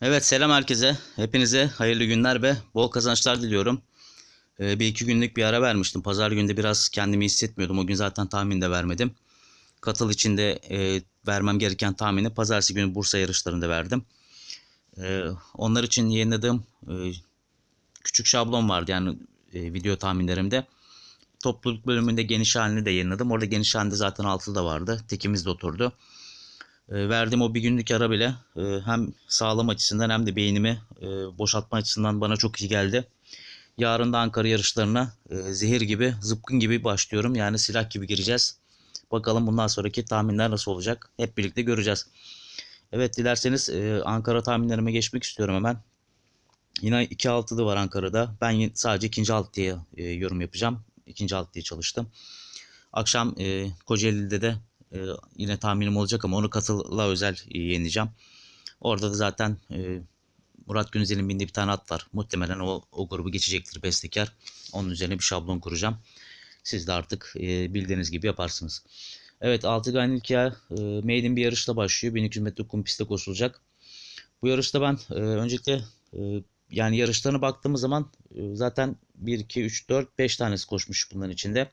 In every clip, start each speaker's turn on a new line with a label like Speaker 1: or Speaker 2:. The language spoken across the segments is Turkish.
Speaker 1: Evet selam herkese. Hepinize hayırlı günler ve bol kazançlar diliyorum. Ee, bir iki günlük bir ara vermiştim. Pazar günde biraz kendimi hissetmiyordum. O gün zaten tahmin de vermedim. Katıl içinde e, vermem gereken tahmini pazartesi günü Bursa yarışlarında verdim. Ee, onlar için yayınladığım e, küçük şablon vardı yani e, video tahminlerimde. Topluluk bölümünde geniş halini de yayınladım. Orada geniş halinde zaten altılı da vardı. Tekimiz de oturdu. E, verdiğim o bir günlük ara bile e, hem sağlam açısından hem de beynimi e, boşaltma açısından bana çok iyi geldi. Yarın da Ankara yarışlarına e, zehir gibi, zıpkın gibi başlıyorum. Yani silah gibi gireceğiz. Bakalım bundan sonraki tahminler nasıl olacak? Hep birlikte göreceğiz. Evet dilerseniz Ankara tahminlerime geçmek istiyorum hemen. Yine iki altılı var Ankara'da. Ben sadece ikinci altıya e, yorum yapacağım. İkinci altıya çalıştım. Akşam Kocaeli'de de e, yine tahminim olacak ama onu katıla özel yenileceğim. Orada da zaten e, Murat Günüzel'in bindiği bir tane at var. Muhtemelen o, o grubu geçecektir bestekar. Onun üzerine bir şablon kuracağım. Siz de artık e, bildiğiniz gibi yaparsınız. Evet 6 Ganilkia e, maiden bir yarışla başlıyor. 1200 metre kum pistte koşulacak. Bu yarışta ben e, öncelikle e, yani yarışlarına baktığımız zaman e, zaten 1, 2, 3, 4, 5 tanesi koşmuş bunların içinde.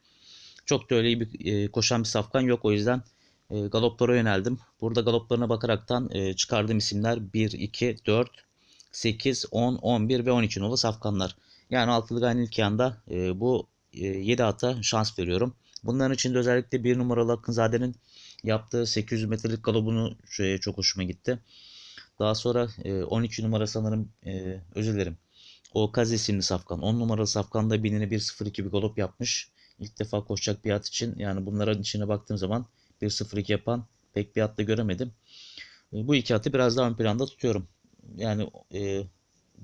Speaker 1: Çok da öyle iyi bir e, koşan bir safkan yok. O yüzden e, galoplara yöneldim. Burada galoplarına bakaraktan e, çıkardığım isimler 1, 2, 4, 8, 10, 11 ve 12 nolu safkanlar. Yani altılı Ganilkiyan'da e, bu e, 7 ata şans veriyorum. Bunların içinde özellikle 1 numaralı Akınzade'nin yaptığı 800 metrelik galobunu e, çok hoşuma gitti. Daha sonra e, 12 numara sanırım e, özür dilerim. O Kaz isimli safkan. 10 numaralı safkan da binine 1.02 bir galop yapmış. İlk defa koşacak bir at için yani bunların içine baktığım zaman 1.02 yapan pek bir at da göremedim. E, bu iki atı biraz daha ön planda tutuyorum. Yani e,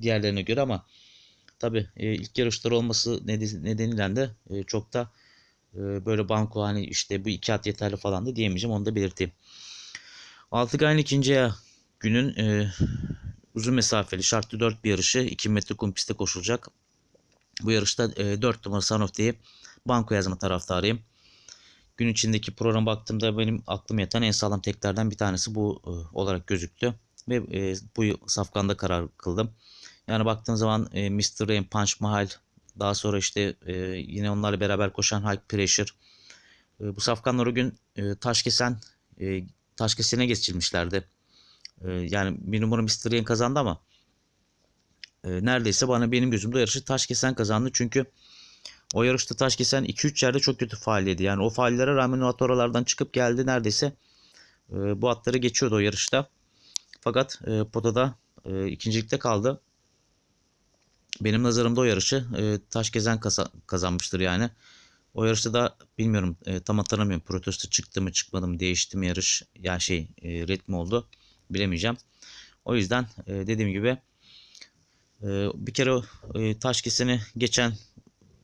Speaker 1: diğerlerine göre ama tabi e, ilk yarışları olması nedeniyle de e, çok da e, böyle banko hani işte bu iki at yeterli falan da diyemeyeceğim onu da belirteyim. Altıgay'ın ikinci ayağı günün e, uzun mesafeli şartlı 4 bir yarışı 2 metre kum pistte koşulacak. Bu yarışta e, 4 numara Son of diye banko yazma taraftarıyım. Gün içindeki program baktığımda benim aklım yatan en sağlam teklerden bir tanesi bu e, olarak gözüktü. Ve e, bu safkanda karar kıldım. Yani baktığın zaman e, Mr. Rain, Punch Mahal, daha sonra işte e, yine onlarla beraber koşan High Pressure. Bu safkanlar o gün taş kesen taş kesene geçilmişlerdi. Yani bir numara Mr. Rain kazandı ama neredeyse bana benim gözümde yarışı taş kesen kazandı. Çünkü o yarışta taş kesen 2-3 yerde çok kötü faalliydi. Yani o faallere rağmen o at oralardan çıkıp geldi neredeyse. E, bu atları geçiyordu o yarışta. Fakat e, potada e, ikincilikte kaldı. Benim nazarımda o yarışı e, taş gezen kasa- kazanmıştır yani. O yarışta da bilmiyorum e, tam hatırlamıyorum. Protesto çıktı mı çıkmadı mı değişti mi yarış yani şey e, ritmi oldu bilemeyeceğim. O yüzden e, dediğim gibi e, bir kere e, taş keseni geçen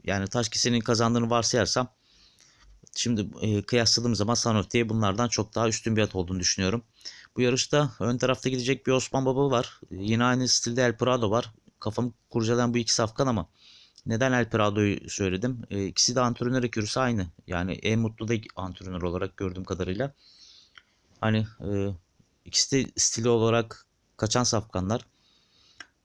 Speaker 1: yani taş kesenin kazandığını varsayarsam şimdi e, kıyasladığım zaman Sanofi'ye bunlardan çok daha üstün bir at olduğunu düşünüyorum. Bu yarışta ön tarafta gidecek bir Osman Baba var. E, Yine aynı stilde El Prado var. Kafamı kurcalayan bu iki safkan ama neden El Prado'yu söyledim? E, ikisi de antrenör ekürüsü aynı. Yani en mutlu da antrenör olarak gördüğüm kadarıyla. Hani e, ikisi de stili olarak kaçan safkanlar.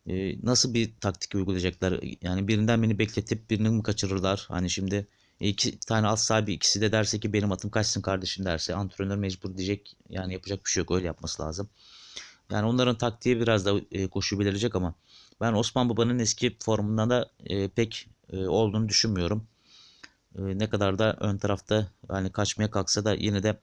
Speaker 1: E, nasıl bir taktik uygulayacaklar? Yani birinden beni bekletip birini mi kaçırırlar? Hani şimdi iki tane at sahibi ikisi de derse ki benim atım kaçsın kardeşim derse antrenör mecbur diyecek. Yani yapacak bir şey yok öyle yapması lazım. Yani onların taktiği biraz da e, koşu belirecek ama ben Osman Baba'nın eski formundan da e, pek e, olduğunu düşünmüyorum. E, ne kadar da ön tarafta yani kaçmaya kalksa da yine de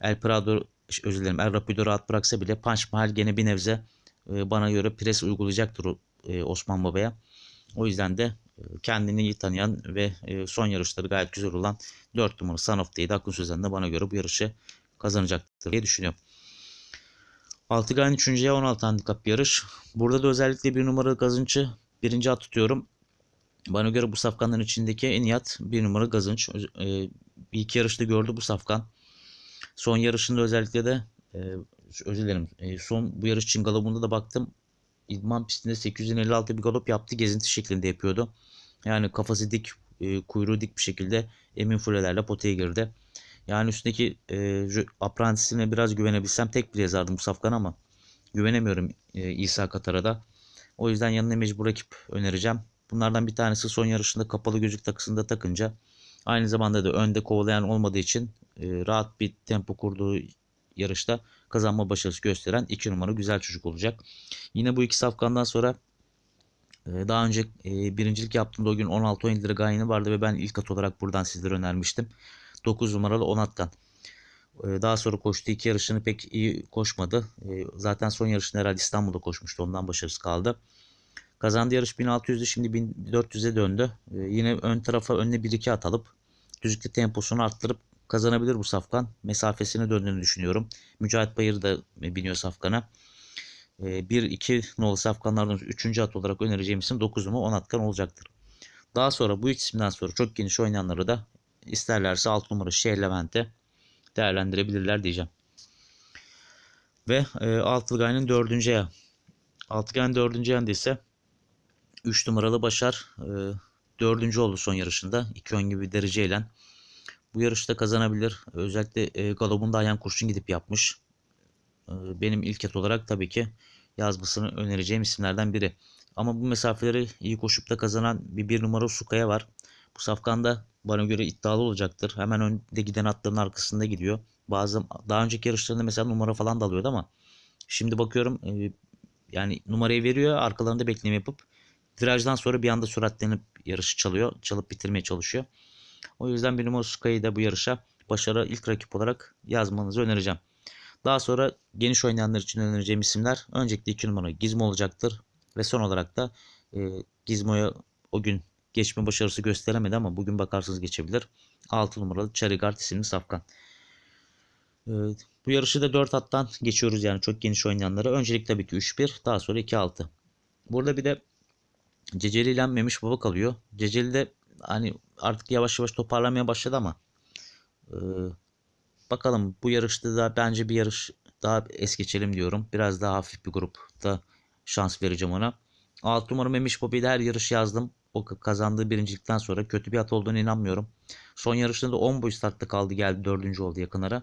Speaker 1: El Prado özür dilerim El Rapido rahat bıraksa bile Punch Mahal gene bir nebze e, bana göre pres uygulayacaktır e, Osman Baba'ya. O yüzden de e, kendini iyi tanıyan ve e, son yarışları gayet güzel olan 4 numaralı Son of Day'de Akın Sözen de bana göre bu yarışı kazanacaktır diye düşünüyorum. Altıgay'ın 3. 16 handikap yarış. Burada da özellikle bir numaralı gazınçı birinci at tutuyorum. Bana göre bu safkanların içindeki en iyi at bir numara gazınç. E, bir iki yarışta gördü bu safkan. Son yarışında özellikle de e, özür dilerim. e, son bu yarış için galopunda da baktım. İdman pistinde 856 bir galop yaptı. Gezinti şeklinde yapıyordu. Yani kafası dik, e, kuyruğu dik bir şekilde emin fulelerle potaya girdi. Yani üstündeki e, aprantisine biraz güvenebilsem tek bir yazardım bu safkan ama güvenemiyorum e, İsa Katar'a da. O yüzden yanına mecbur rakip önereceğim. Bunlardan bir tanesi son yarışında kapalı gözlük takısında takınca aynı zamanda da önde kovalayan olmadığı için e, rahat bir tempo kurduğu yarışta kazanma başarısı gösteren 2 numara güzel çocuk olacak. Yine bu iki safkandan sonra e, daha önce e, birincilik yaptığımda o gün 16-17 lira gayini vardı ve ben ilk at olarak buradan sizlere önermiştim. 9 numaralı Onatkan. E, Daha sonra koştuğu iki yarışını pek iyi koşmadı. Zaten son yarışını herhalde İstanbul'da koşmuştu. Ondan başarısız kaldı. Kazandığı yarış 1600'dü şimdi 1400'e döndü. Yine ön tarafa önüne 1-2 at alıp düzlükte temposunu arttırıp kazanabilir bu safkan. Mesafesine döndüğünü düşünüyorum. Mücahit Bayır da biniyor safkana. 1-2 nolu safkanlardan 3. at olarak önereceğim isim 9 numara 10 atkan olacaktır. Daha sonra bu iki isimden sonra çok geniş oynayanları da isterlerse 6 numara Şehir Levent'e değerlendirebilirler diyeceğim. Ve e, Altılgay'ın 4. ayağı. Altılgay'ın 4. ayağında ise 3 numaralı Başar e, 4. oldu son yarışında. 2 ön gibi bir dereceyle. Bu yarışta kazanabilir. Özellikle e, Galop'un da ayağın kurşun gidip yapmış. E, benim ilk et olarak tabii ki yazmasını önereceğim isimlerden biri. Ama bu mesafeleri iyi koşup da kazanan bir bir numara Sukaya var. Bu safkanda bana göre iddialı olacaktır. Hemen önde giden atların arkasında gidiyor. Bazı daha önceki yarışlarında mesela numara falan da alıyordu ama şimdi bakıyorum e, yani numarayı veriyor arkalarında bekleme yapıp virajdan sonra bir anda süratlenip yarışı çalıyor. Çalıp bitirmeye çalışıyor. O yüzden bir numara Sukaya'yı da bu yarışa başarı ilk rakip olarak yazmanızı önereceğim. Daha sonra geniş oynayanlar için önereceğim isimler öncelikle 2 numara Gizmo olacaktır. Ve son olarak da e, Gizmo'ya o gün geçme başarısı gösteremedi ama bugün bakarsınız geçebilir. 6 numaralı Charigard isimli safkan. E, bu yarışı da 4 attan geçiyoruz yani çok geniş oynayanlara. Öncelik tabii ki 3-1 daha sonra 2-6. Burada bir de Ceceli ile Memiş Baba kalıyor. Ceceli de hani artık yavaş yavaş toparlamaya başladı ama e, bakalım bu yarışta da bence bir yarış daha es geçelim diyorum. Biraz daha hafif bir grupta şans vereceğim ona. 6 numara Memiş Bobby'de her yarış yazdım. O kazandığı birincilikten sonra kötü bir at olduğunu inanmıyorum. Son yarışında da 10 boy startta kaldı geldi 4. oldu yakın ara.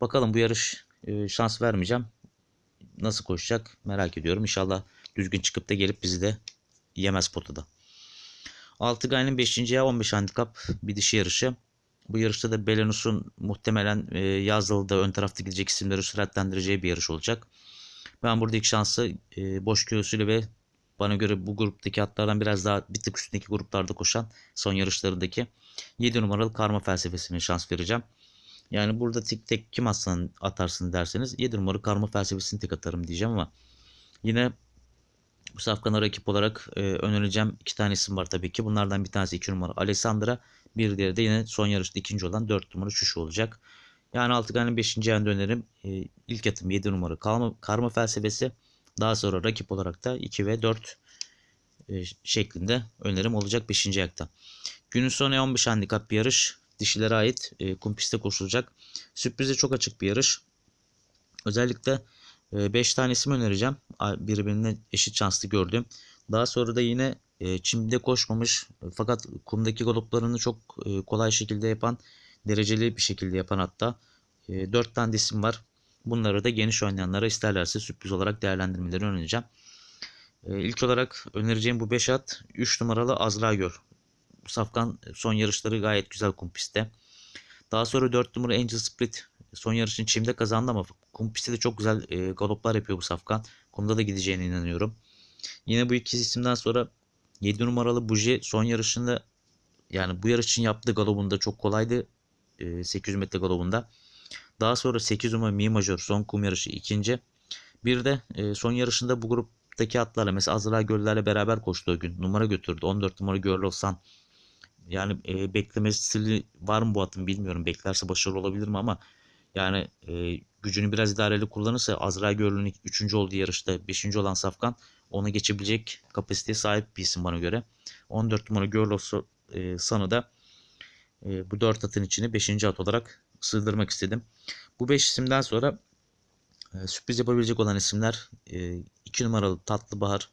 Speaker 1: Bakalım bu yarış e, şans vermeyeceğim. Nasıl koşacak merak ediyorum. İnşallah düzgün çıkıp da gelip bizi de yemez potada. 6 Gay'ın 5. ya 15 handikap bir dişi yarışı. Bu yarışta da Belenus'un muhtemelen e, Yazılı'da ön tarafta gidecek isimleri süratlendireceği bir yarış olacak. Ben burada ilk şansı e, boş kilosu ve bana göre bu gruptaki atlardan biraz daha bir tık üstündeki gruplarda koşan son yarışlarındaki 7 numaralı karma felsefesine şans vereceğim. Yani burada tek tek kim atsan atarsın derseniz 7 numaralı karma felsefesini tek atarım diyeceğim ama yine bu safkana rakip olarak e, önereceğim iki tane isim var tabii ki. Bunlardan bir tanesi 2 numara Alessandra. Bir diğeri de yine son yarışta ikinci olan 4 numara Şuşu olacak. Yani Altıgan'ın 5. ayağında önerim. E, ilk atım 7 numara karma, karma felsefesi. Daha sonra rakip olarak da 2 ve 4 e, şeklinde önerim olacak 5. ayakta. Günün sonu 15 handikap bir yarış. Dişilere ait e, kum koşulacak. Sürprize çok açık bir yarış. Özellikle 5 e, tane isim önereceğim. Birbirine eşit şanslı gördüm. Daha sonra da yine e, çimde koşmamış fakat kumdaki galoplarını çok e, kolay şekilde yapan, dereceli bir şekilde yapan hatta 4 e, tane isim var. Bunları da geniş oynayanlara isterlerse sürpriz olarak değerlendirmeleri önereceğim. İlk olarak önereceğim bu 5 at 3 numaralı Azra Gör. Safkan son yarışları gayet güzel kum pistte. Daha sonra 4 numara Angel Split son yarışın çimde kazandı ama kum pistte de çok güzel e, galoplar yapıyor bu Safkan. Kumda da gideceğine inanıyorum. Yine bu iki isimden sonra 7 numaralı Buji son yarışında yani bu yarış için yaptığı galobunda çok kolaydı. E, 800 metre galobunda. Daha sonra 8 numara Mi Major son kum yarışı ikinci. Bir de e, son yarışında bu gruptaki atlarla mesela Azra Göller'le beraber koştuğu gün numara götürdü. 14 numara Girl San. Yani e, bekleme stili var mı bu atın bilmiyorum. Beklerse başarılı olabilir mi ama yani e, gücünü biraz idareli kullanırsa Azra Göl'ün 3. olduğu yarışta 5. olan Safkan ona geçebilecek kapasiteye sahip bir isim bana göre. 14 numara Girl e, San'ı da e, bu 4 atın içine 5. at olarak sığdırmak istedim. Bu 5 isimden sonra e, sürpriz yapabilecek olan isimler e, 2 numaralı Tatlı Bahar,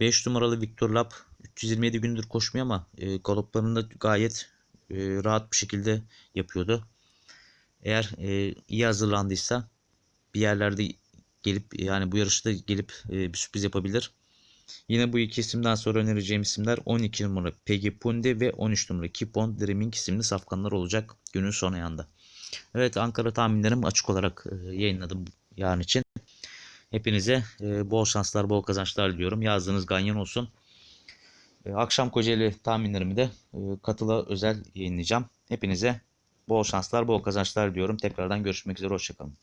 Speaker 1: 5 numaralı Victor Lap 327 gündür koşmuyor ama e, galoplarını da gayet e, rahat bir şekilde yapıyordu. Eğer e, iyi hazırlandıysa bir yerlerde gelip yani bu yarışta gelip e, bir sürpriz yapabilir. Yine bu iki isimden sonra önereceğim isimler 12 numara Peggy Pundi ve 13 numara Keep Dreaming isimli safkanlar olacak günün son ayağında. Evet Ankara tahminlerimi açık olarak e, yayınladım yarın için. Hepinize e, bol şanslar, bol kazançlar diliyorum. Yazdığınız ganyan olsun. E, Akşam Kocaeli tahminlerimi de e, katıla özel yayınlayacağım. Hepinize bol şanslar, bol kazançlar diliyorum. Tekrardan görüşmek üzere. Hoşçakalın.